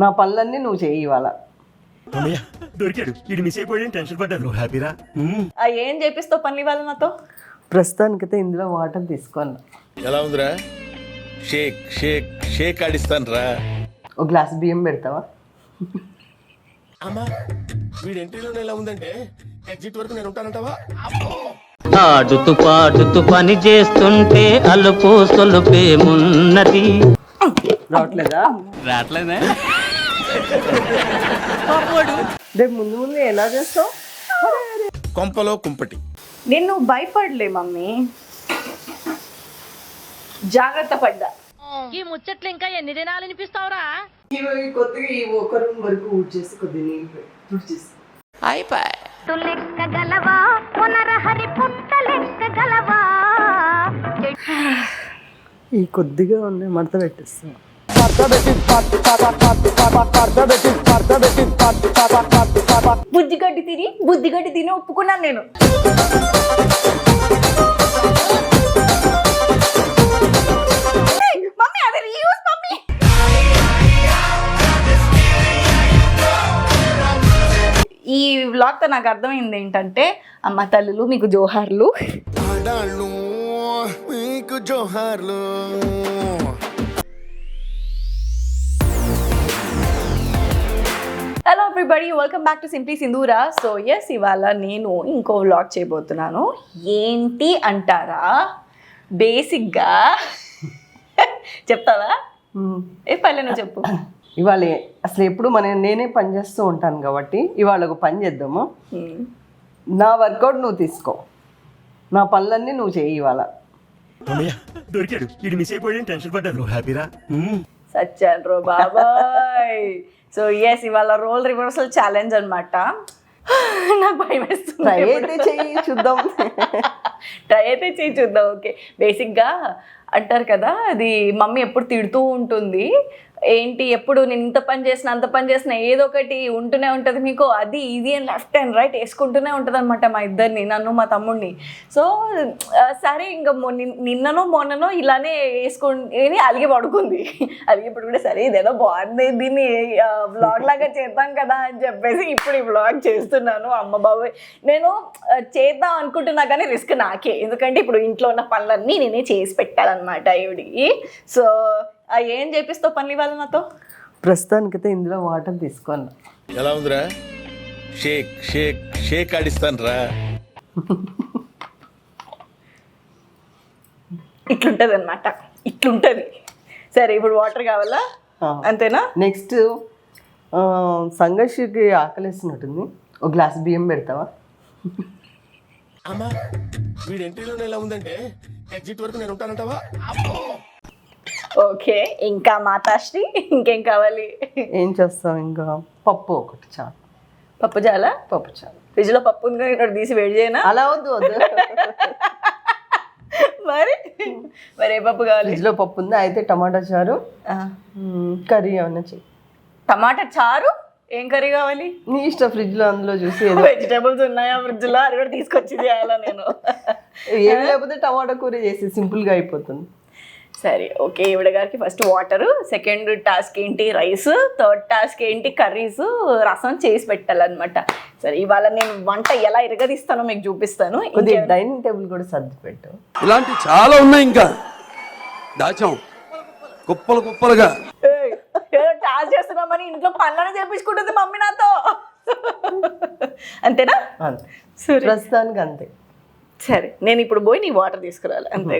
నా పనులన్నీ నువ్వు చేయి ఇవాళ. దొరికాడు. ఇది మిస్ అయిపోయి టెన్షన్ పడ్డాను. నువ్వు హ్యాపీరా? ఆ ఏం చేపిస్తావు పని ఇవాళ నాతో? ప్రస్తుతానికైతే ఇందులో వాటర్ తీసుకోను. ఎలా ఉందిరా? షేక్ షేక్ షేక్ ఆడిస్తాను రా ఒక గ్లాస్ బియ్యం పెడతావా? అమ్మా వీడి ఎంట్రీలో ఎలా ఉందంటే ఎగ్జిట్ వరకు నేను ఉంటానంటావా? ఆడుతూ పాడుతూ పని చేస్తుంటే అలుపు సొలుపేమున్నది రావట్లేదా? రావట్లేదే? రేపు ముందు ముందు ఎలా చేస్తావు? కొంపలో కుంపటి. నిన్ను భయపడలే మమ్మీ. జాగ్రత్త పడ్డా. ఈ ముచ్చట్లు ఇంకా ఎన్ని దినాలు వినిపిస్తావురా? కొద్దిగా ఈ ఒక రూమ్ వరకు ఊడ్ చేసి కొద్దిగా నీళ్ళు తుడిచేసి లెక్కగలవా పునరహరి పుట్ట లెక్కగలవా ఈ కొద్దిగా ఉన్నాయి మడత పెట్టేస్తాం బుద్ధిగడ్డి తిని బుద్ధిగడ్డి తిని ఒప్పుకున్నాను నేను. ఈ వ్లాగ్తో నాకు అర్థమైంది ఏంటంటే అమ్మ తల్లులు మీకు జోహార్లు. మీకు జోహార్లు. Hello everybody welcome back to simply Sindhura so yes ఇవాళ నేను ఇంకో వ్లాగ్ చేయబోతున్నాను. ఏంటి అంటారా? బేసిక్గా చెప్తావా? ఏ పల్లె నువ్వు చెప్పు. ఇవాళ అసలు ఎప్పుడు మన నేనే పని చేస్తూ ఉంటాను కాబట్టి ఇవాళ ఒక పని చేద్దాము. నా వర్కౌట్ నువ్వు తీసుకో. నా పనులన్నీ నువ్వు చేయి ఇవాళ. దొరికాడు. ఇది మిస్ అయిపోయి టెన్షన్ పడ్డాను. హ్యాపీరా? సచ్చాన్ రో బాబాయ్. సో ఎస్ ఇవాళ రోల్ రివర్సల్ ఛాలెంజ్ అనమాట నాకు భయం వేస్తుంది అయితే చెయ్యి చూద్దాం. ట్రై అయితే చేయి చూద్దాం. ఓకే బేసిక్గా అంటారు కదా అది మమ్మీ ఎప్పుడు తిడుతూ ఉంటుంది. ఏంటి ఎప్పుడు నేను ఇంత పని చేసిన అంత పని చేసిన ఏదో ఒకటి ఉంటూనే ఉంటుంది మీకు. అది ఇది అని లెఫ్ట్ అండ్ రైట్ వేసుకుంటూనే ఉంటుంది అనమాట మా ఇద్దరిని నన్ను మా తమ్ముడిని. సో సరే ఇంకా మొ- నిన్ననో మొన్ననో ఇలానే వేసుకుని అలిగి పడుకుంది. అలిగిప్పుడు కూడా సరే ఇదేదో బాగుంది దీన్ని వ్లాగ్ లాగా చేద్దాం కదా అని చెప్పేసి ఇప్పుడు ఈ వ్లాగ్ చేస్తున్నాను. అమ్మ బాబాయ్ నేను చేద్దాం అనుకుంటున్నా కానీ రిస్క్ నాకే. ఎందుకంటే ఇప్పుడు ఇంట్లో ఉన్న పనులన్నీ నేనే చేసి పెట్టాలన్నమాట ఈవిడికి. సో ఏం చేపిస్తావు పనులు ఇవాళ నాతో? ప్రస్తుతానికైతే ఇందులో వాటర్ తీసుకోను. ఎలా ఉందిరా? షేక్ షేక్ షేక్ ఆడిస్తాను రా ఇట్లుంటుంది. అనమాట ఇట్లుంటుంది సరే ఇప్పుడు వాటర్ కావాలా? అంతేనా? నెక్స్ట్ సంఘర్షికి ఆకలిస్తున్నట్టుంది ఒక గ్లాస్ బియ్యం పెడతావా? అమ్మా వీడి ఎంట్రీలో ఎలా ఉందంటే ఎగ్జిట్ వరకు నేను ఉంటానంటావా? ఓకే ఇంకా మాతాశ్రీ ఇంకేం కావాలి? ఏం చేస్తాం ఇంకా? పప్పు ఒకటి చాలు. పప్పు చాలా? పప్పు చాలు. ఫ్రిడ్జ్లో పప్పు ఉంది ఇక్కడ తీసి వేడి చేయనా? అలా వద్దు వద్దు. మరి? మరి ఏ పప్పు కావాలి? ఫ్రిడ్జ్లో పప్పు ఉంది? అయితే టమాటా చారు కర్రీ ఏమన్నా చెయ్యి టమాటా చారు? ఏం కర్రీ కావాలి? నీ ఇష్టం ఫ్రిడ్జ్లో అందులో చూసి వెజిటేబుల్స్ ఉన్నాయా ఫ్రిడ్జ్లో అది కూడా తీసుకొచ్చి చేయాలా నేను. ఏమి లేకపోతే టమాటా కూర చేసి సింపుల్గా అయిపోతుంది. సరే ఓకే ఈవిడ గారికి ఫస్ట్ వాటర్ సెకండ్ టాస్క్ ఏంటి? రైస్ థర్డ్ టాస్క్ ఏంటి? కర్రీస్ రసం చేసి పెట్టాలన్నమాట. సరే ఇవాళ నేను వంట ఎలా ఇరగదీస్తానో మీకు చూపిస్తాను. కొద్దిగా డైనింగ్ టేబుల్ కూడా సర్ది పెట్టు. ఇలాంటి చాలా ఉన్నాయి ఇంకా. దాచాం. కుప్పలు కుప్పలుగా. టాస్క్ చేస్తున్నామని ఇంట్లో పనులను చేపించుకుంటుంది మమ్మీ నాతో. అంతేనా? ప్రస్తుతానికి అంతే. సరే నేను ఇప్పుడు పోయి నీ వాటర్ తీసుకురావాలి అంతే.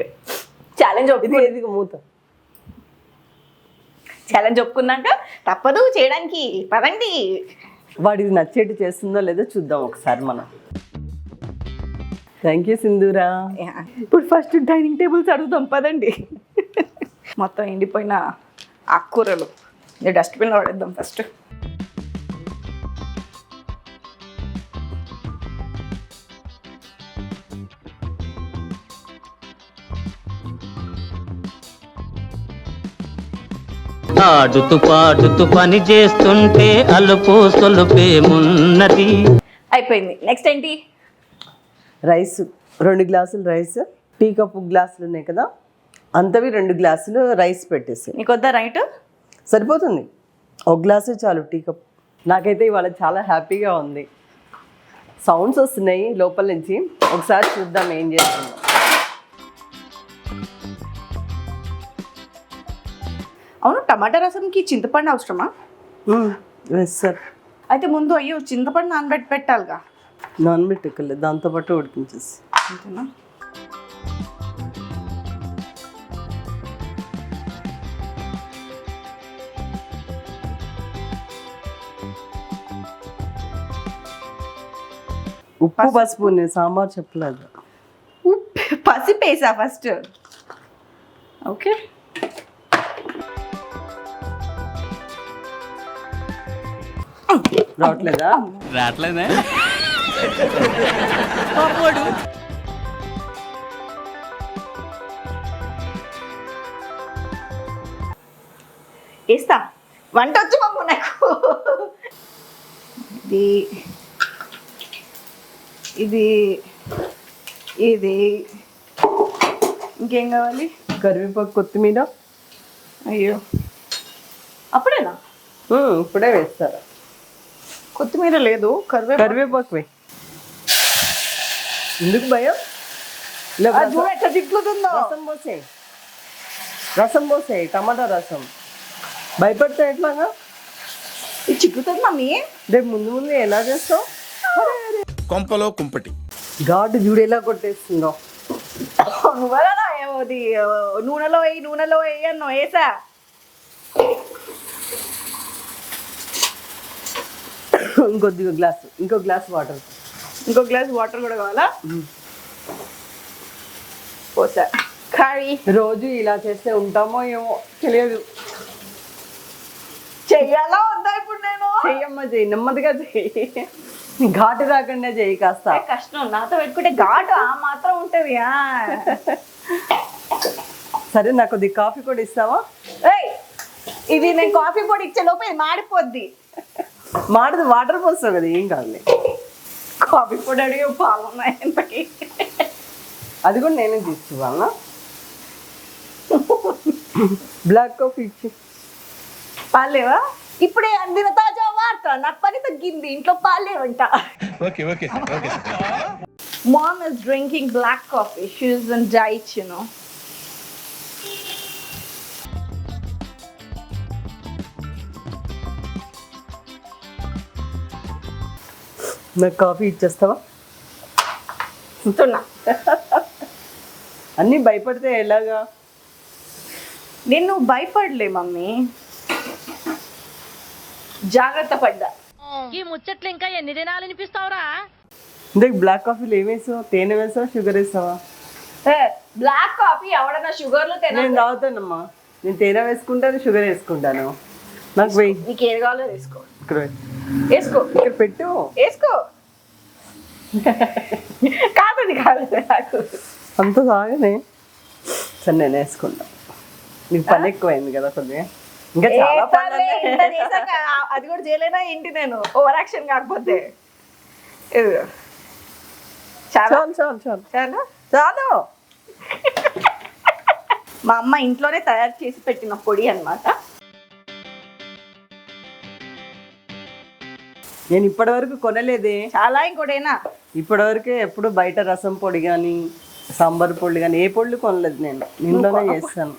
ఛాలెంజ్ ఇది మూత ఛాలెంజ్ ఒప్పుకున్నాక తప్పదు చేయడానికి పదండి. వాడికి నచ్చేట్టు చేస్తుందో లేదో చూద్దాం ఒకసారి మనం. Thank you Sindhura. ఇప్పుడు ఫస్ట్ డైనింగ్ టేబుల్స్ అడుగుదాం పదండి. మొత్తం ఎండిపోయిన ఆకుకూరలు డస్ట్బిన్లో పడేద్దాం ఫస్ట్ ఆడుతూ పాడుతూ పని చేస్తుంటే అలుపు సొలుపేమున్నది అయిపోయింది. నెక్స్ట్ ఏంటి? రైస్. రెండు గ్లాసులు రైస్. టీ కప్పు గ్లాసులు ఉన్నాయి కదా? అంతవి రెండు గ్లాసులు రైస్ పెట్టేసి నీకు వద్దా రైట్? సరిపోతుంది. ఒక గ్లాసే చాలు టీ కప్ నాకైతే ఇవాళ చాలా హ్యాపీగా ఉంది. సౌండ్స్ వస్తున్నాయి లోపల నుంచి. ఒకసారి చూద్దాం ఏం చేస్తుందో. టమాటా రసంకి చింతపండు అవసరమా? వేస్తారు అయితే ముందు అయ్యో చింతపండు నానబెట్టి పెట్టాలిగా. నాన్ పెట్టుకోలేదు దాంతోపాటు ఉడికించేసి. అంతేనా? ఉప్పు పసుపు నేను సాంబార్ చెప్పలేదు. ఉప్పు పసిపేసా ఫస్ట్. ఓకే. రావట్లేదా? రావట్లేదే. వేస్తా వంట వచ్చు మమ్మ నాకు. ఇది ఇది ఇది. ఇంకేం కావాలి? కరివేపాకు కొత్తిమీర. అయ్యో. అప్పుడేనా? ఇప్పుడే వేస్తారు. కొత్తిమీర లేదు కరివేపాకు. వేయి ఎందుకు భయం? చూడు ఎట్లా రసం పోసే. రసం పోసే టమాటా రసం. భయపడితే ఎట్లాగా? ఇది చిక్కుతుంది మమ్మీ. రేపు ముందు ముందు ఎలా చేస్తావు? కొంపలో కుంపటి. ఘాటు చూడు ఎలా కొట్టేస్తుందో. ఏమోది నూనెలో వేయి నూనెలో వేయి అన్నో వేసా ఇంకొద్దిగా గ్లాస్ ఇంకో గ్లాస్ వాటర్. ఇంకో గ్లాస్ వాటర్ కూడా కావాలా? పోసా. కర్రీ. రోజు ఇలా చేస్తే ఉంటామో ఏమో తెలియదు. చెయ్యాలా వద్దా ఇప్పుడు నేను? చెయ్యమ్మ చెయ్యి. నెమ్మదిగా చెయ్యి. ఘాటు రాకుండా చెయ్యి కాస్త. కష్టం నాతో పెట్టుకుంటే ఘాటు ఆ మాత్రం ఉంటది ఆ. సరే నాకు కొద్ది కాఫీ కూడా ఇస్తావా? ఏయ్, ఇది నేను కాఫీ పొడి ఇచ్చే లోపు ఇది మాడిపోద్ది. మాడదు వాటర్ పోస్తావు కదా ఏం కాదులే. కాఫీ పొడి అడిగి పాలున్నాయి అది కూడా నేనే తీసుకున్నా బ్లాక్ కాఫీ ఇచ్చి. పాలేవా ఇప్పుడే అందిన తాజా వార్త. నాకు పని తగ్గింది ఇంట్లో పాలేవంట okay okay okay. Mom is drinking black coffee. She's on diet, you know. నాకు కాఫీ ఇచ్చేస్తావా? ఉంటున్నా అన్నీ భయపడితే ఎలాగా? నేను భయపడలే మమ్మీ. జాగ్రత్త పడ్డా. ఈ ముచ్చట్లు ఇంకా ఎన్ని దినాలు వినిపిస్తావురా? ఇందాక బ్లాక్ కాఫీలో ఏం వేసావు? తేనె వేసావా? షుగర్ వేసావా? బ్లాక్ కాఫీ ఎవడన్నా షుగర్లు నేను తిన తాగుతానమ్మా. నేను తేనె వేసుకుంటాను షుగర్ వేసుకుంటాను. నాకు వెయ్యి నీకు ఏది కావాలో వేసుకో. ఇక్కడ వెయ్యి. వేసుకో. ఇక్కడ పెట్టు. వేసుకో. కాదు అది కాదు నాకు. అంత తాగనే సరే నేను వేసుకుంటా. నీకు పని ఎక్కువైంది కదా కొద్దిగా ఇంకా చాలా పనులు అది కూడా చేయలేనా ఏంటి నేను? ఓవర్ యాక్షన్ కాకపోతే. చాలా చాలు చాలు. చాలు. చాలా. మా అమ్మ ఇంట్లోనే తయారు చేసి పెట్టిన పొడి అన్నమాట. నేను ఇప్పటివరకు కొనలేదే. చాలా ఇంకోటేనా. ఇప్పటివరకు ఎప్పుడు బయట రసం పొడి కానీ సాంబార్ పొడి కానీ ఏ పొడులు కొనలేదు నేను. ఇంట్లోనే చేస్తాను.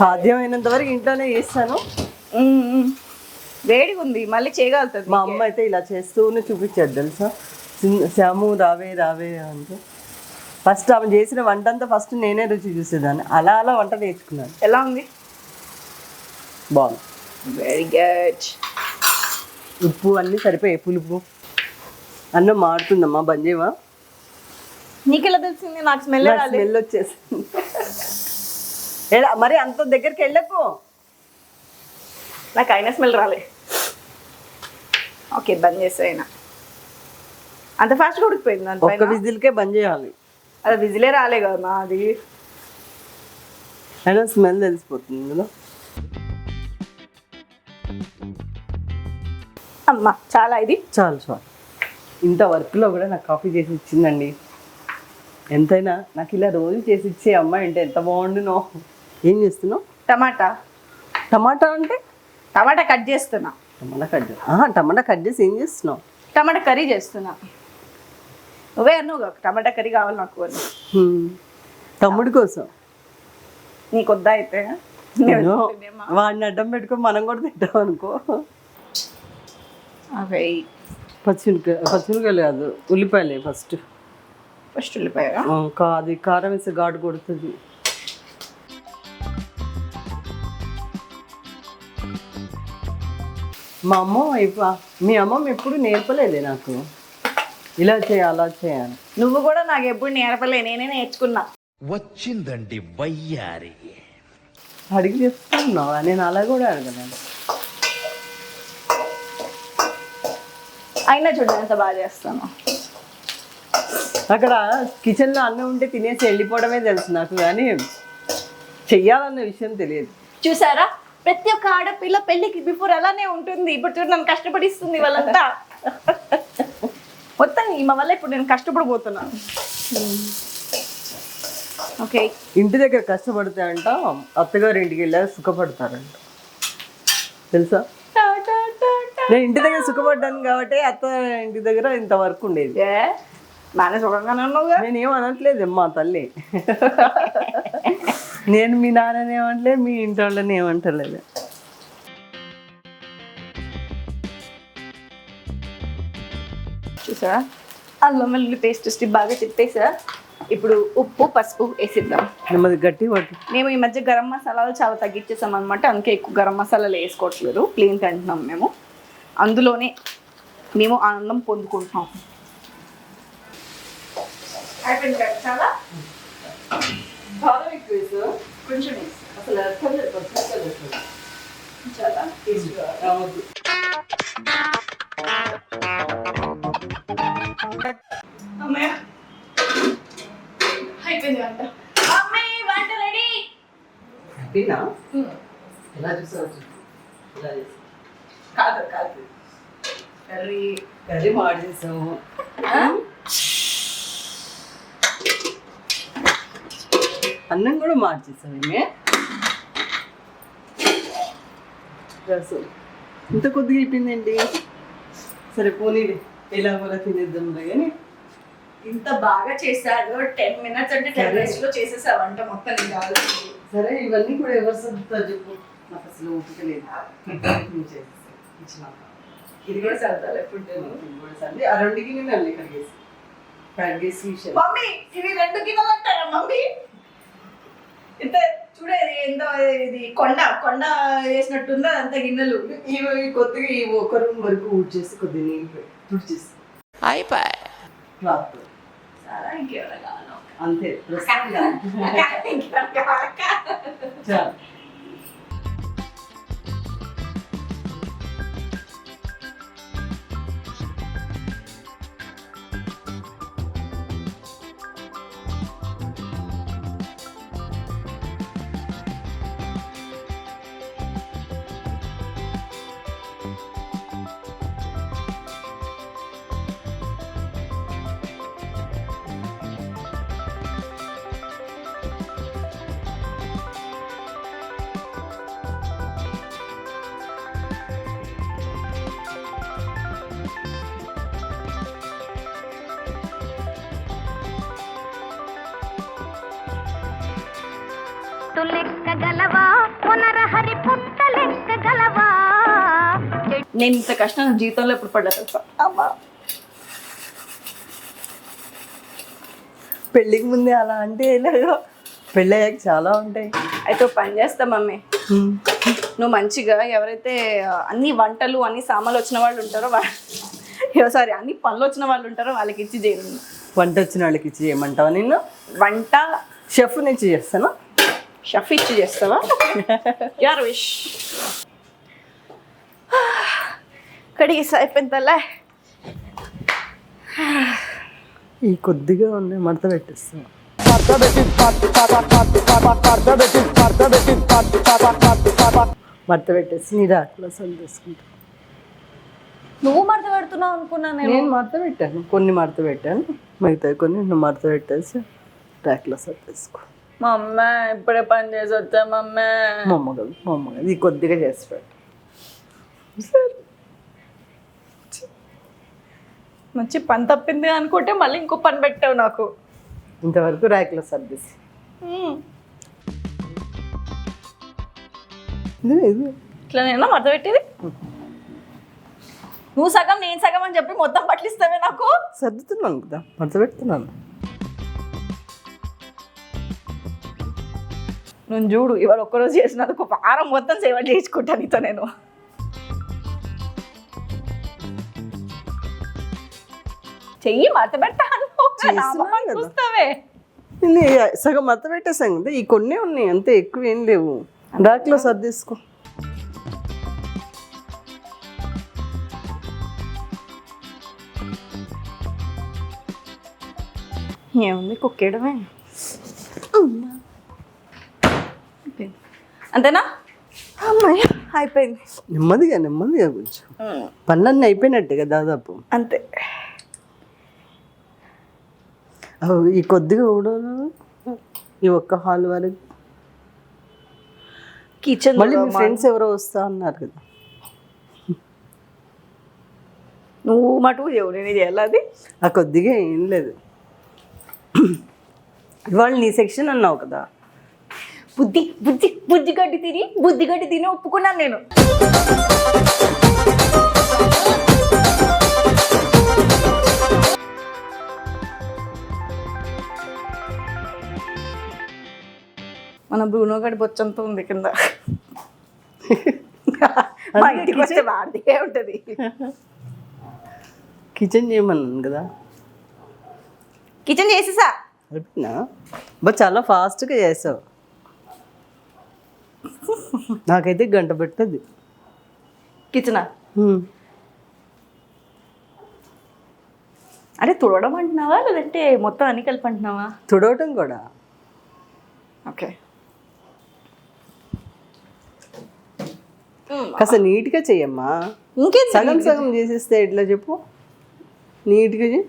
సాధ్యమైనంత వరకు ఇంట్లోనే చేస్తాను. వేడిగా ఉంది మళ్ళీ చేయగలుగుతుంది మా అమ్మ అయితే ఇలా చేస్తూనే చూపించాడు తెలుసా? శ్యాము రావే రావే అంటే. ఫస్ట్ ఆమె చేసిన వంట అంతా ఫస్ట్ నేనే రుచి చూసేదాన్ని. అలా అలా వంట నేర్చుకున్నాను. ఎలా ఉంది? బాగుంది. వెరీ గుడ్ ఉప్పు అన్నీ సరిపోయాయి పులుపు. అన్నం మారుతుందమ్మా బంజేవా? నీకు ఎలా తెలిసింది నాకు స్మెల్ స్మెల్ వచ్చేసింది. ఎలా మరి అంత దగ్గరికి వెళ్ళకు. నాకు అయినా స్మెల్ రాలే. ఓకే బంద్ చేసేయన అంత ఫాస్ట్ ఉడికిపోయింది? ఒక్క విజిల్కే బంద్ చేయాలి. అది విజిలే రాలే కదా మా అది. అయినా స్మెల్ తెలిసిపోతుంది కదా అమ్మ చాలా ఇది. చాలు చాలు. ఇంత వర్క్లో కూడా నాకు కాఫీ చేసి ఇచ్చిందండి. ఎంతైనా నాకు ఇలా రోజు చేసి ఇచ్చే అమ్మాయి అంటే ఎంత బాగుండునో. ఏం చేస్తున్నావు? టమాటా. టమాటా అంటే? టమాటా కట్ చేస్తున్నా. టమాటా కట్ చేసి ఆహా, టమాటా కట్ చేసి ఏం చేస్తున్నావు? టమాటా కర్రీ చేస్తున్నా. నువ్వే అన్నావు టమాటా కర్రీ కావాలి నాకు అని. హ్మ్. తమ్ముడి కోసం? నీకు వద్దా అయితే వాడిని అడ్డం పెట్టుకొని మనం కూడా తింటాం అనుకో. అవి పచ్చిమిరకాయ పచ్చిమిరకాయలు కాదు ఉల్లిపాయలే ఫస్ట్ ఫస్ట్ ఉల్లిపాయ అది కారం వేసి ఘాటు కొడుతుంది. మా అమ్మ మీ అమ్మమ్మ ఎప్పుడు నేర్పలేదే నాకు. ఇలా చేయాలి అలా చేయాలి నువ్వు కూడా నాకు ఎప్పుడు నేర్పలే నేనే నేర్చుకున్నా. వచ్చిందండి వయ్యారి. అడిగి చెప్తున్నావా? నేను అలా కూడా అడగలేను అయినా చూడండి ఎంత బాగా చేస్తాను. అక్కడ కిచెన్లో అన్నం ఉంటే తినేసి వెళ్ళిపోవడమే తెలుసు నాకు కానీ చెయ్యాలన్న విషయం తెలియదు. చూసారా? ప్రతి ఒక్క ఆడపిల్ల పెళ్ళికి బిఫోర్ అలానే ఉంటుంది. ఇప్పుడు చూడు నన్ను కష్టపడిస్తుంది వాళ్ళంతా. మొత్తం ఈమె వల్ల ఇప్పుడు నేను కష్టపడిపోతున్నాను ఓకే. ఇంటి దగ్గర కష్టపడితే అంట అత్తగారి ఇంటికి వెళ్ళాక సుఖపడతారంట. తెలుసా? నేను ఇంటి దగ్గర సుఖపడ్డాను కాబట్టి అత్త ఇంటి దగ్గర ఇంత వర్క్ ఉండేది. నానే సుఖంగానే ఉన్నావుగా? నేను ఏం అనట్లేదు మా తల్లి. నేను మీ నాన్నని ఏమంటలేదు మీ ఇంటి వాళ్ళని ఏమంటలేదు. చూసారా అల్లం వెల్లుల్లి పేస్ట్ స్టిప్ బాగా తిప్పేసా? ఇప్పుడు ఉప్పు పసుపు వేసిద్దాం. నెమ్మది గట్టి పట్టు మేము ఈ మధ్య గరం మసాలాలు చాలా తగ్గించేసాం అనమాట అందుకే ఎక్కువ గరం మసాలాలు వేసుకోవట్లేదు. ప్లేన్ తింటున్నాం మేము. అందులోనే మేము ఆనందం పొందుకుంటున్నాం. చాలా? కొంచెం వేసి. అసలు అర్థం లేదు, పచ్చిమిరపకాయలు వేస్తాను. చాలా టేస్ట్గా రావద్దు. అమ్మయ్య. అయిపోయింది వంట. అమ్మాయి వంట రెడీ. హ్యాపీనా? ఎలా చూసావు? చెప్పు. ఎలా చేసావు? కాదు కాదు. కర్రీ. కర్రీ మాడి చేసావు. అన్నం కూడా మార్చేసావు ఏమే? రసం. ఇంత కొద్దిగా అయిపోయిందండి సరే పోనీ ఎలా కూడా తినేద్దాంలే కానీ ఇంత బాగా చేశాడు. టెన్ మినిట్స్ అంటే టెన్ మినిట్స్లో చేసేసా వంట మొత్తం కావాల్సింది సరే ఇవన్నీ కూడా ఎవరు సర్దుతారు చెప్పు. నాకు అసలు ఓపిక లేదు. ఇచ్చినాక. ఇది కూడా సరదాలు ఎప్పుడు ఇది కూడా సర్ది ఆ రెండు గిన్నెలు కడిగేసి కడిగేసి మమ్మీ ఇవి రెండు గిన్నెలు అంటారా మమ్మీ? ఇంత చూడేది ఎంత ఇది కొండ కొండ వేసినట్టుందో అంత గిన్నెలు? ఇవి కొద్దిగా ఈ ఒక రూమ్ వరకు ఊడ్చేసి కొద్దిగా నీళ్ళు తుడిచేసి. క్లాత్. చాలా ఇంకేమైనా కావాలో? అంతే కావాలా? చాలు. నేను ఇంత కష్టం జీవితంలో ఎప్పుడు పడ్డా తెలుసా? అమ్మా పెళ్ళికి ముందే అలా అంటే పెళ్ళయ్యాక చాలా ఉంటాయి. అయితే పని చేస్తా మమ్మీ. నువ్వు మంచిగా ఎవరైతే అన్ని వంటలు అన్ని సామాన్లు వచ్చిన వాళ్ళు ఉంటారో వా సారీ అన్ని పనులు వచ్చిన వాళ్ళు ఉంటారో వాళ్ళకి ఇచ్చి చేయండి వంట వచ్చిన వాళ్ళకి ఇచ్చి చేయమంటావా నిన్ను? వంట? షెఫ్ నుంచి చేస్తాను? షఫ్ ఇచ్చి చేస్తావా? యార్ విష్ కడిగేసి అయిపోయిందలే ఈ కొద్దిగా ఉన్నాయి మడత పెట్టేస్తాను. మడత పెట్టేసి నీ రాట్లో సరి చేసుకుంటా నువ్వు మడత పెడుతున్నావు అనుకున్నా నేను. మడత పెట్టాను. కొన్ని మడత పెట్టాను. మిగతా కొన్ని నువ్వు మడత పెట్టేసి ట్రాక్లో సర్దేసుకో మా అమ్మ ఇప్పుడే పని చేసి వచ్చా మా అమ్మ మా అమ్మ కాదు మా అమ్మ కాదు. ఈ కొద్దిగా చేసి పెట్టు. మంచి పని తప్పింది అనుకుంటే మళ్ళీ ఇంకో పని పెట్టావు నాకు. ఇంతవరకు ర్యాక్లో సర్దేసి ఇట్లా నేను మడత పెట్టేది? నువ్వు సగం నేను సగం అని చెప్పి మొత్తం పట్లిస్తావే నాకు? సర్దుతున్నాను కదా మడత పెడుతున్నాను. నువ్వు చూడు ఇవాళ ఒక్కరోజు చేసినందుకు వారం మొత్తం సేవ చేయించుకుంటాను నీతో నేను. చెయ్యి మడత పెట్టాను. చూస్తావే. సగం మడత పెట్టేసాం కదా ఈ కొన్ని ఉన్నాయి అంతే ఎక్కువ ఏం లేవు ర్యాక్లో సర్దేసుకో ఏముంది కుక్కేయడమే. అంతేనా? అమ్మాయి. అయిపోయింది. నెమ్మదిగా నెమ్మదిగా కొంచెం పనులన్నీ అయిపోయినట్టుగా దాదాపు. అంతే. ఈ కొద్దిగా ఊడలు ఈ ఒక్క హాల్ వరకు? కిచెన్ మళ్ళీ మీ ఫ్రెండ్స్ ఎవరో వస్తా అన్నారు కదా. నువ్వు మటుకు చెవు నేను చేయాలి అది? ఆ కొద్దిగా ఏం లేదు. ఇవాళ నీ సెక్షన్ అన్నావు కదా. బుద్ధి బుద్ధి బుద్ధి గడ్డి తిని బుద్ధి గడ్డి తిని ఒప్పుకున్నాను నేను. మన బ్రూనో గడి బొచ్చంతా ఉంది కింద. మా ఇంటికి వస్తే వాడిదే ఉంటుంది. కిచెన్ చేయమన్నాను కదా. కిచెన్ చేసేసా? అయిపోయినా బట్ చాలా ఫాస్ట్గా చేసావు. నాకైతే గంట పెట్టదు. కిచెనా? అంటే తుడవడం అంటున్నావా? లేదంటే మొత్తం అన్ని కలిపి అంటున్నావా? తుడవటం కూడా. ఓకే. కాస్త నీట్గా చెయ్యమ్మా. ఇంకేం సగం సగం చేసేస్తే ఎట్లా చెప్పు? నీట్గా.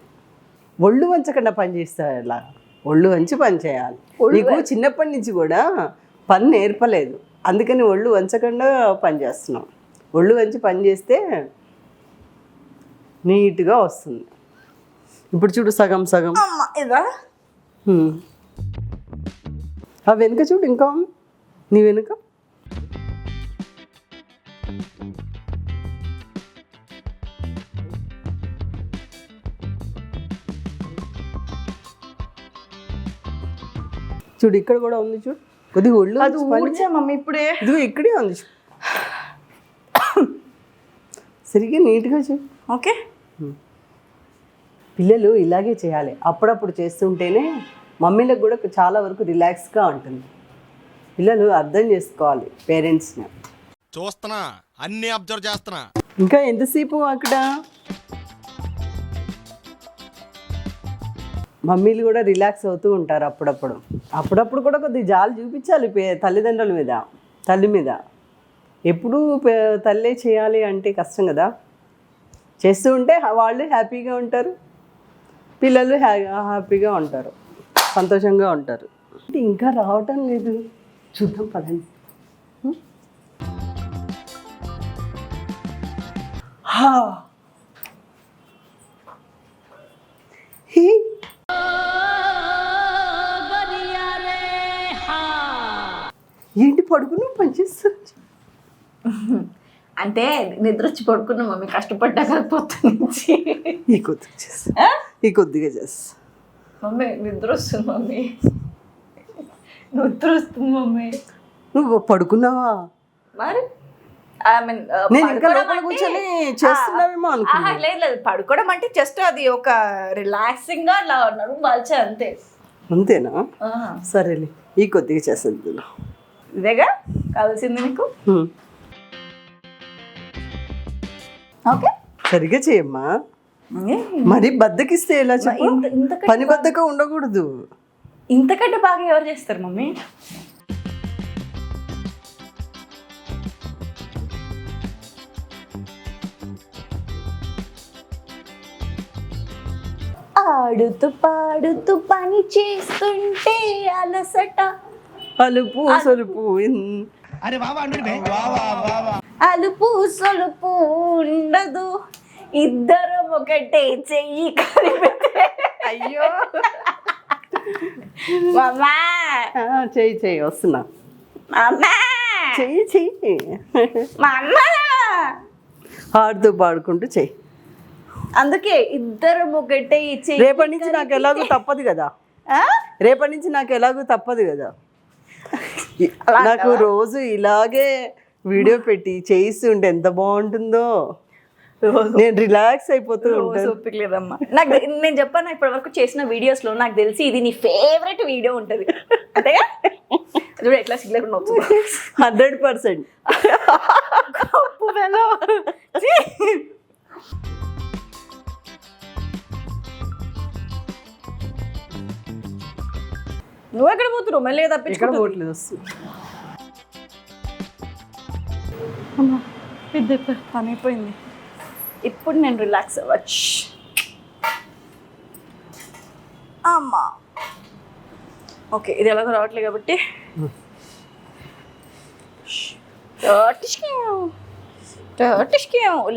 ఒళ్ళు వంచకుండా పని చేస్తా ఎలా ఒళ్ళు వంచి పని చేయాలి. నీకు చిన్నప్పటి నుంచి కూడా పని నేర్పలేదు. అందుకని ఒళ్ళు వంచకుండా పని చేస్తున్నాం ఒళ్ళు వంచి పని చేస్తే నీట్గా వస్తుంది. ఇప్పుడు చూడు సగం సగం. ఆ వెనుక చూడు ఇంకా. నీ వెనుక? చూడు ఇక్కడ కూడా ఉంది చూడు. కొద్దిగా ఒళ్ళు అది ఊడ్చా మమ్మీ ఇప్పుడే. ఇదిగో ఇక్కడే ఉంది చూడు. సరిగ్గా నీట్గా చూడు. ఓకే. పిల్లలు ఇలాగే చేయాలి. అప్పుడప్పుడు చేస్తుంటేనే మమ్మీలకు కూడా చాలా వరకు రిలాక్స్గా ఉంటుంది. పిల్లలు అర్థం చేసుకోవాలి పేరెంట్స్ని. చూస్తున్నా అన్ని అబ్జర్వ్ చేస్తున్నా. ఇంకా ఎంతసేపు అక్కడ? మమ్మీలు కూడా రిలాక్స్ అవుతూ ఉంటారు అప్పుడప్పుడు. అప్పుడప్పుడు కూడా కొద్దిగా జాలి చూపించాలి తల్లిదండ్రుల మీద తల్లి మీద. ఎప్పుడూ తల్లే చేయాలి అంటే కష్టం కదా. చేస్తూ ఉంటే వాళ్ళు హ్యాపీగా ఉంటారు. పిల్లలు హ్యా హ్యాపీగా ఉంటారు. సంతోషంగా ఉంటారు. అంటే ఇంకా రావటం లేదు. చూద్దాం పదండి. హ్మ్? ఏంటి పడుకుని పనిచేస్తారు అంటే నిద్ర వచ్చి పడుకున్నా మమ్మీ కష్టపడ్డాక పొద్దు నుంచి. ఈ కొద్దిగా చేస్తా. ఈ కొద్దిగా చేస్తా. మమ్మీ నిద్ర వస్తుంది మమ్మీ. నిద్ర వస్తుంది మమ్మీ. నువ్వు పడుకున్నావా? మరి? లేదు లేదు. పడుకోవడం అంటే జస్ట్ అది ఒక రిలాక్సింగ్గా అలా నడుము బాల్చా అంతే. అంతేనా? సరేలే. ఈ కొద్దిగా చేసేది ఇదేగా? కావాల్సింది నీకు? ఓకే. సరిగా చేయమ్మా. మరి బద్దకిస్తే ఎలా చెప్పు? పని బద్దక ఉండకూడదు. ఇంతకంటే బాగా ఎవరు చేస్తారు మమ్మీ? ఆడుతూ పాడుతూ పని చేస్తుంటే అలసట అలుపు సలుపు ఇన్- అలుపు సొలుపు ఉండదు ఇద్దరం ఒకటే చెయ్యి కలిపితే. అయ్యో. మామా చెయ్యి చెయ్యి వస్తున్నా. మామా చెయ్యి చెయ్యి. మామా ఆడుతూ పాడుకుంటూ చెయ్యి. అందుకే ఇద్దరం ఒకటే చెయ్యి రేపటి నుంచి నాకు ఎలాగో తప్పదు కదా. ఆ? రేపటి నుంచి నాకు ఎలాగో తప్పదు కదా. నాకు రోజు ఇలాగే వీడియో పెట్టి చేయిస్తుంటే ఎంత బాగుంటుందో. నేను రిలాక్స్ అయిపోతూ ఉంటాను. ఓపిక లేదమ్మా. నాకు నేను చెప్పాను ఇప్పటి వరకు చేసిన వీడియోస్లో నాకు తెలిసి ఇది నీ ఫేవరెట్ వీడియో ఉంటది. అంతేగా? చూడు ఎట్లా హండ్రెడ్ పర్సెంట్. నువ్వు ఎక్కడ పోతున్నావు? ఎక్కడ తప్పించుకో పోవట్లేదు వస్తుంది పెద్ద పని అయిపోయింది ఇప్పుడు నేను రిలాక్స్ అవ్వచ్చు. అమ్మా. ఓకే ఇది ఎలాగో రావట్లేదు కాబట్టి.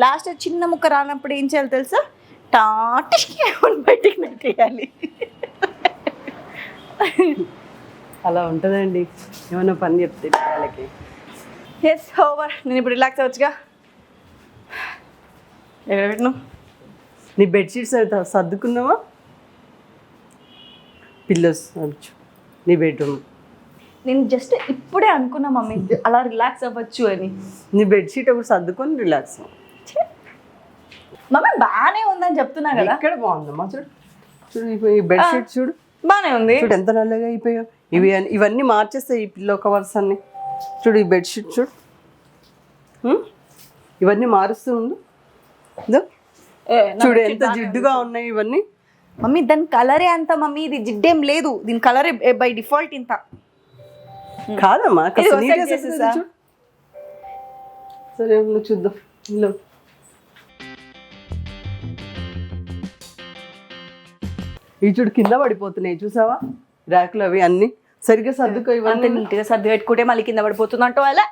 లాస్ట్ చిన్న ముక్క రానప్పుడు ఏం చేయాలి తెలుసా? టాటిష్కేమని బయటికి నెట్టేయాలి. అలా ఉంటుందండి. ఏమైనా పని చెప్తే వాళ్ళకి. ఎస్ ఓవర్ నేను ఇప్పుడు రిలాక్స్ అవ్వచ్చుగా. ఎక్కడ పెట్టినావు? నీ బెడ్షీట్స్ అయితే సర్దుకున్నావా పిల్లోస్ నీ బెడ్రూమ్ నేను జస్ట్ ఇప్పుడే అనుకున్నా మమ్మీ అలా రిలాక్స్ అవ్వచ్చు అని. నీ బెడ్షీట్ ఒకటి సర్దుకొని రిలాక్స్ మమ్మీ బాగానే ఉందని చెప్తున్నా కదా. ఎక్కడ బాగుందమ్మా చూడు. చూడు ఈ బెడ్షీట్ చూడు. బాగానే ఉంది. చూడు ఎంత నల్లగా అయిపోయావు ఇవి ఇవన్నీ మార్చేస్తాయి ఈ పిల్లో కవర్స్ అన్ని చూడు ఈ బెడ్షీట్ చూడు? ఇవన్నీ మారుస్తూ ఉండు. చూడు ఎంత జిడ్డుగా ఉన్నాయి ఇవన్నీ. మమ్మీ దాని కలరే అంత మమ్మీ ఇది జిడ్డేం లేదు. దీని కలరే బై డిఫాల్ట్ ఇంత. కాదమ్మా. సరే చూద్దాం. ఈ చూడు కింద పడిపోతున్నాయి చూసావా? ర్యాకులు అవి అన్ని. సరిగ్గా సర్దుకో అంత ఇవన్నీ. నీట్గా సర్ది పెట్టుకుంటే మళ్ళీ కింద పడిపోతుంది అంటూ అలా?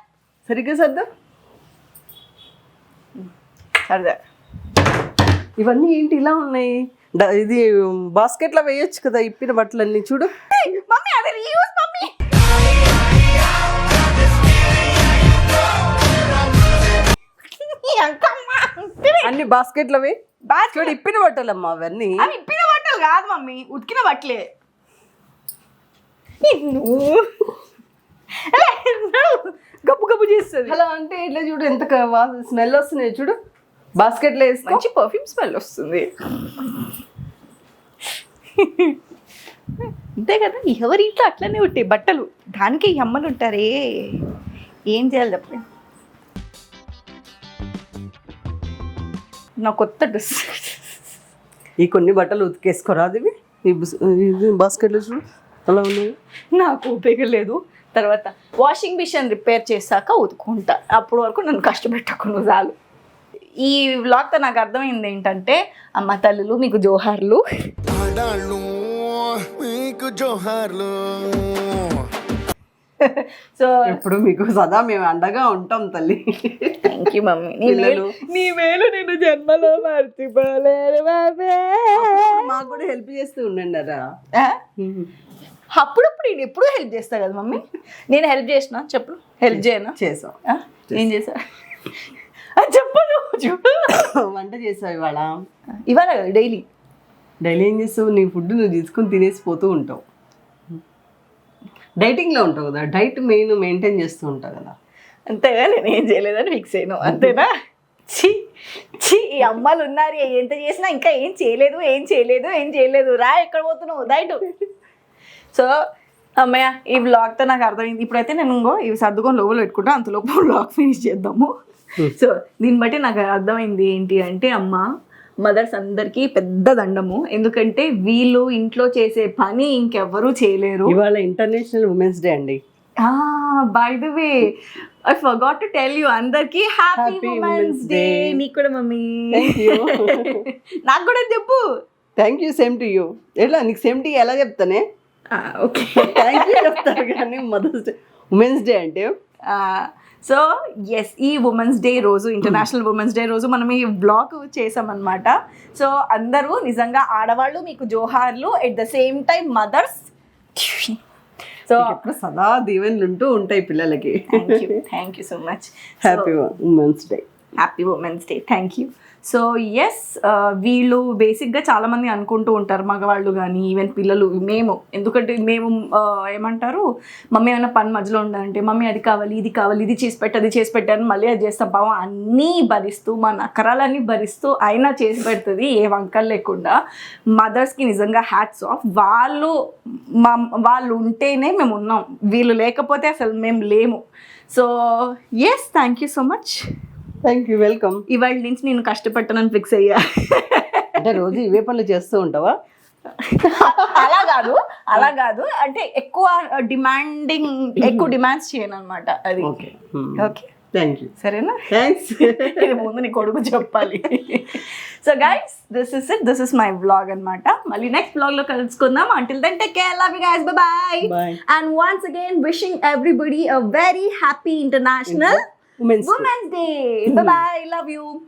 సరిగ్గా సర్దు. సరదా. ఇవన్నీ ఏంటి ఇలా ఉన్నాయి? డ- ఇది బాస్కెట్లో వేయొచ్చు కదా ఇప్పిన బట్టలన్నీ చూడు. మమ్మీ అది రీయూస్ మమ్మీ. అన్ని బాస్కెట్లో వేయి బాస్కెట్. చూడు ఇప్పిన బట్టలమ్మా అవన్నీ. కాదు మమ్మీ ఉతికిన బట్టలే. గబ్బు గబ్బు చేస్తుంది. అలా అంటే ఇట్లా చూడు ఎంత స్మెల్ వస్తున్నాయి చూడు. బాస్కెట్లో వేసుకో. మంచి పర్ఫ్యూమ్ స్మెల్ వస్తుంది. అంతే కదా ఎవరి ఇంట్లో అట్లనే ఉంటాయి బట్టలు? దానికి అమ్మలు ఉంటారే. ఏం చేయాలి చెప్పండి నా కొత్త డ్రెస్. ఈ కొన్ని బట్టలు ఉతికేసుకోరాదు ఇవి. ఈ బుస్- ఇది బాస్కెట్లో చూడు. అలా ఉన్నాయి? నాకు ఓపిక లేదు. తర్వాత వాషింగ్ మిషన్ రిపేర్ చేశాక ఉతుకుంటా అప్పుడు వరకు నన్ను కష్టపెట్టకుండా చాలు. ఈ వ్లాగ్తో నాకు అర్థమైంది ఏంటంటే అమ్మ తల్లులు మీకు జోహార్లు. మీకు జోహార్లు. సో ఇప్పుడు మీకు సదా మేము అండగా ఉంటాం తల్లి. థ్యాంక్ యూ మమ్మీ నీ. మేలు. నీ మేలు నేను జన్మలో మర్చిపోలేను బాబే మాకు కూడా హెల్ప్ చేస్తూ ఉండండి అరా? అప్పుడప్పుడు నేను ఎప్పుడూ హెల్ప్ చేస్తా కదా మమ్మీ నేను హెల్ప్ చేసిన? చెప్పు. హెల్ప్ చేయనా? చేసాం. ఆ? ఏం చేసా చెప్పను చూడు వంట చేసావు ఇవాళ? ఇవాళ కదా డైలీ డైలీ ఏం చేస్తావు? నీ ఫుడ్ నువ్వు తీసుకొని తినేసి పోతూ ఉంటావు. డైటింగ్లో ఉంటావు కదా డైట్ మెయిన్ మెయింటైన్ చేస్తూ ఉంటావు కదా. అంతేగా నేను ఏం చేయలేదని ఫిక్స్ అయినా అంతేనా? ఛీ ఛీ ఈ అమ్మాలు ఉన్నారు ఎంత చేసినా ఇంకా ఏం చేయలేదు ఏం చేయలేదు ఏం చేయలేదు. రా ఎక్కడ పోతున్నావు? దయటు సో అమ్మయ్య ఈ బ్లాగ్తో నాకు అర్థమైంది. ఇప్పుడైతే నేను ఇంకో ఇవి సర్దుకొని లోపల పెట్టుకుంటా అంతలోపు బ్లాగ్ ఫినిష్ చేద్దాము. సో దీన్ని బట్టి నాకు అర్థమైంది ఏంటి అంటే అమ్మ మదర్స్ అందరికీ పెద్ద దండము. ఎందుకంటే వీళ్ళు ఇంట్లో చేసే పని ఇంకెవ్వరూ చేయలేరు. ఇవాళ ఇంటర్నేషనల్ ఉమెన్స్ డే అండి. By the way I forgot to tell you అందరికి హ్యాపీ ఉమెన్స్ డే. నీకు కూడా మమ్మీ. నాకు కూడా చెప్పు. Thank you same to you ఎట్లా నీకు సేమ్ టు ఎలా చెప్తానే? ఓకే. థ్యాంక్ యూ చెప్తారు కానీ మదర్స్ డే ఉమెన్స్ డే అంటే? సో ఎస్ ఈ ఉమెన్స్ డే రోజు ఇంటర్నేషనల్ ఉమెన్స్ డే రోజు మనం ఈ బ్లాగ్ చేసామన్నమాట. సో అందరూ నిజంగా ఆడవాళ్ళు మీకు జోహార్లు at the same time mothers so ఎప్పుడు సదా దీవెనలు ఉంటూ ఉంటాయి పిల్లలకి. Thank you thank you so much happy women's day happy women's day thank you so yes uh, వీళ్ళు బేసిక్గా చాలామంది అనుకుంటూ ఉంటారు మగవాళ్ళు కానీ ఈవెన్ పిల్లలు మేము. ఎందుకంటే మేము uh, ఏమంటారు మమ్మీ ఏమైనా పని మధ్యలో ఉండాలంటే మమ్మీ అది కావాలి ఇది కావాలి ఇది చేసి పెట్టి అది చేసి పెట్టాను మళ్ళీ అది చేస్తాం. పాపం అన్నీ భరిస్తూ మా నకరాలన్నీ భరిస్తూ అయినా చేసి పెడుతుంది ఏ వంకలు లేకుండా. మదర్స్కి నిజంగా హ్యాట్స్ ఆఫ్ వాళ్ళు మా వాళ్ళు ఉంటేనే మేము ఉన్నాం. వీళ్ళు లేకపోతే అసలు మేము లేము. So yes thank you so much thank you welcome ఇవాళ నుంచి నేను కష్టపడతానని ఫిక్స్ అయ్యా. అంటే రోజు ఇవే పనులు చేస్తూ ఉంటావా? అలా కాదు అలా కాదు. అంటే ఎక్కువ డిమాండింగ్ ఎక్కువ డిమాండ్స్ చేయను అనమాట అది ఓకే ఓకే థ్యాంక్ యూ సరేనా? థ్యాంక్స్ ఇది ముందు నీ కొడుకు చెప్పాలి. So guys this is it this is my blog అనమాట మళ్ళీ నెక్స్ట్ బ్లాగ్లో కలుసుకుందాం. Until then take care love you guys bye bye. And once again wishing everybody a very happy international Women's, Women's Day. Day. Mm-hmm. Bye bye. Love you.